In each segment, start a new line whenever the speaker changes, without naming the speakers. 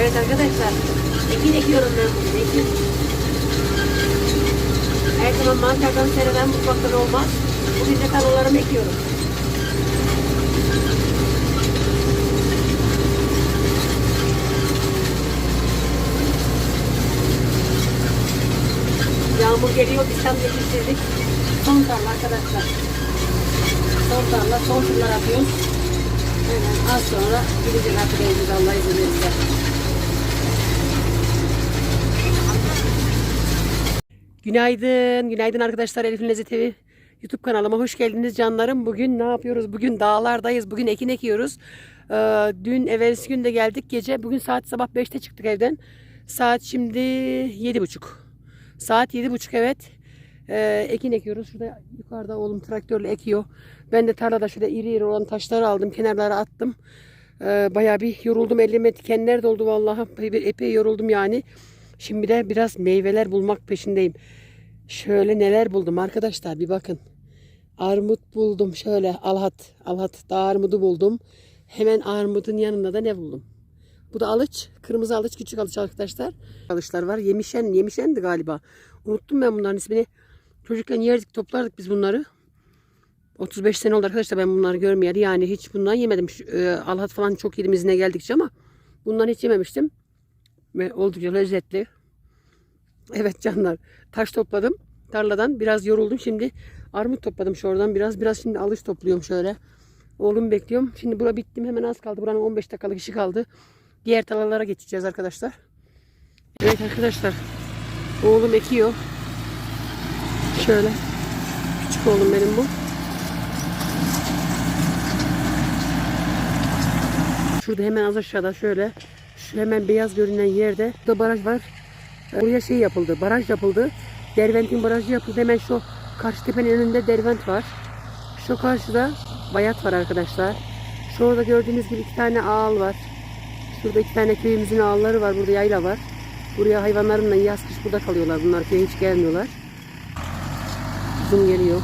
Evet arkadaşlar. Ekin ekiyorum ben bugün. Ekin. Her zaman mantardan seriden mutfaktan olmaz. Bugün de tarlalarımı ekiyorum. Yağmur geliyor. Biz tam yetiştirdik. Son tarla arkadaşlar. Son tarla. Son turlar atıyoruz. Hemen az sonra gidecek artık evimize Allah izin verirse. Günaydın, günaydın arkadaşlar Elif'in Lezzet Evi YouTube kanalıma hoş geldiniz canlarım. Bugün ne yapıyoruz? Bugün dağlardayız. Bugün ekin ekiyoruz. Ee, dün evvelsi gün de geldik gece. Bugün saat sabah 5'te çıktık evden. Saat şimdi 7.30. Saat 7.30 evet. Ee, ekin ekiyoruz. Şurada yukarıda oğlum traktörle ekiyor. Ben de tarlada şurada iri iri olan taşları aldım. Kenarlara attım. Ee, bayağı bir yoruldum. Elime dikenler doldu vallahi. Epey yoruldum yani. Şimdi de biraz meyveler bulmak peşindeyim. Şöyle neler buldum arkadaşlar bir bakın. Armut buldum şöyle alhat alhat dağ armudu buldum. Hemen armudun yanında da ne buldum? Bu da alıç. Kırmızı alıç, küçük alıç arkadaşlar. Alıçlar var. Yemişen, yemişendi galiba. Unuttum ben bunların ismini. Çocukken yerdik, toplardık biz bunları. 35 sene oldu arkadaşlar ben bunları görmeyeli. Yani hiç bundan yemedim. Şu, e, alhat falan çok yedim izine geldikçe ama bundan hiç yememiştim. Ve oldukça lezzetli. Evet canlar. Taş topladım tarladan. Biraz yoruldum. Şimdi armut topladım şuradan biraz. Biraz şimdi alış topluyorum şöyle. Oğlum bekliyorum. Şimdi bura bittim. Hemen az kaldı. Buranın 15 dakikalık işi kaldı. Diğer tarlalara geçeceğiz arkadaşlar. Evet arkadaşlar. Oğlum ekiyor. Şöyle. Küçük oğlum benim bu. Şurada hemen az aşağıda şöyle. Şu hemen beyaz görünen yerde. Burada baraj var. Buraya şey yapıldı. Baraj yapıldı. Dervent'in barajı yapıldı. Hemen şu karşı tepenin önünde Dervent var. Şu karşıda Bayat var arkadaşlar. Şurada gördüğünüz gibi iki tane ağal var. Şurada iki tane köyümüzün ağalları var. Burada yayla var. Buraya hayvanlarımla yaz kış burada kalıyorlar. Bunlar köye hiç gelmiyorlar. Uzun geliyor.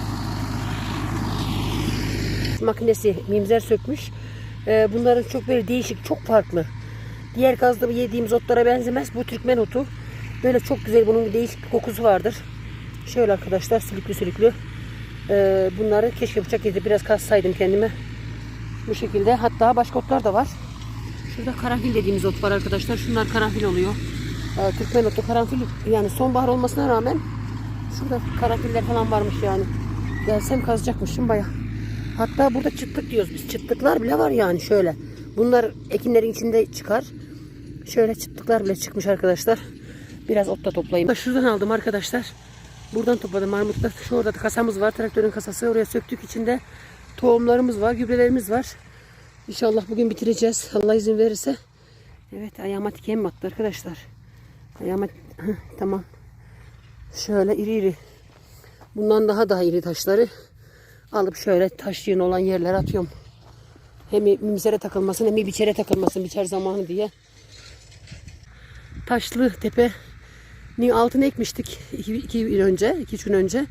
Makinesi mimzer sökmüş. Ee, bunların çok böyle değişik, çok farklı. Diğer gazda yediğimiz otlara benzemez. Bu Türkmen otu. Böyle çok güzel. Bunun bir değişik bir kokusu vardır. Şöyle arkadaşlar sülüklü sülüklü. Ee, bunları keşke bıçak yedi biraz kassaydım kendime. Bu şekilde. Hatta başka otlar da var. Şurada karanfil dediğimiz ot var arkadaşlar. Şunlar karanfil oluyor. Ee, Türkmen otu karanfil yani sonbahar olmasına rağmen şurada karanfiller falan varmış yani. Gelsem kazacakmışım baya. Hatta burada çıtlık diyoruz biz. Çıtlıklar bile var yani şöyle. Bunlar ekinlerin içinde çıkar. Şöyle çıtlıklar bile çıkmış arkadaşlar. Biraz ot da toplayayım. Şuradan aldım arkadaşlar. Buradan topladım armutlar. Şu orada da kasamız var. Traktörün kasası. Oraya söktük. içinde tohumlarımız var. Gübrelerimiz var. İnşallah bugün bitireceğiz. Allah izin verirse. Evet ayağıma diken battı arkadaşlar. Ayağıma tamam. Şöyle iri iri. Bundan daha daha iri taşları alıp şöyle taş yığın olan yerlere atıyorum. Hem mimsere takılmasın hem biçere takılmasın biçer zamanı diye. Taşlı tepe Ni altına ekmiştik iki, iki gün önce, iki üç gün önce.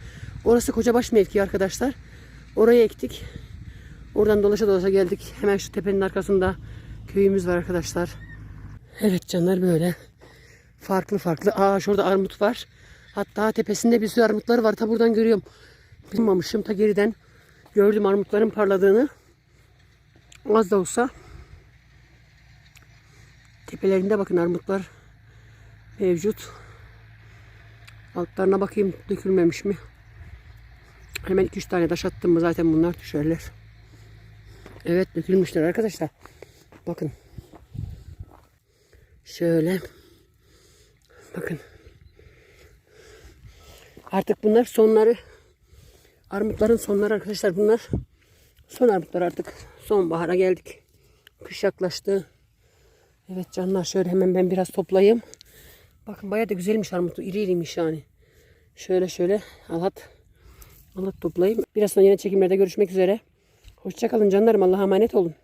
Orası Kocabaş mevkii arkadaşlar. Oraya ektik. Oradan dolaşa dolaşa geldik. Hemen şu tepenin arkasında köyümüz var arkadaşlar. Evet canlar böyle. Farklı farklı. Aa şurada armut var. Hatta tepesinde bir sürü armutları var. Ta buradan görüyorum. Bilmamışım ta geriden gördüm armutların parladığını. Az da olsa. Tepelerinde bakın armutlar mevcut. Altlarına bakayım dökülmemiş mi? Hemen 2-3 tane taş attım mı zaten bunlar düşerler. Evet dökülmüşler arkadaşlar. Bakın. Şöyle. Bakın. Artık bunlar sonları. Armutların sonları arkadaşlar bunlar. Son armutlar artık. Sonbahara geldik. Kış yaklaştı. Evet canlar şöyle hemen ben biraz toplayayım. Bakın bayağı da güzelmiş armutu. İri iriymiş yani. Şöyle şöyle alat alat toplayayım. Biraz sonra yine çekimlerde görüşmek üzere. Hoşçakalın canlarım. Allah'a emanet olun.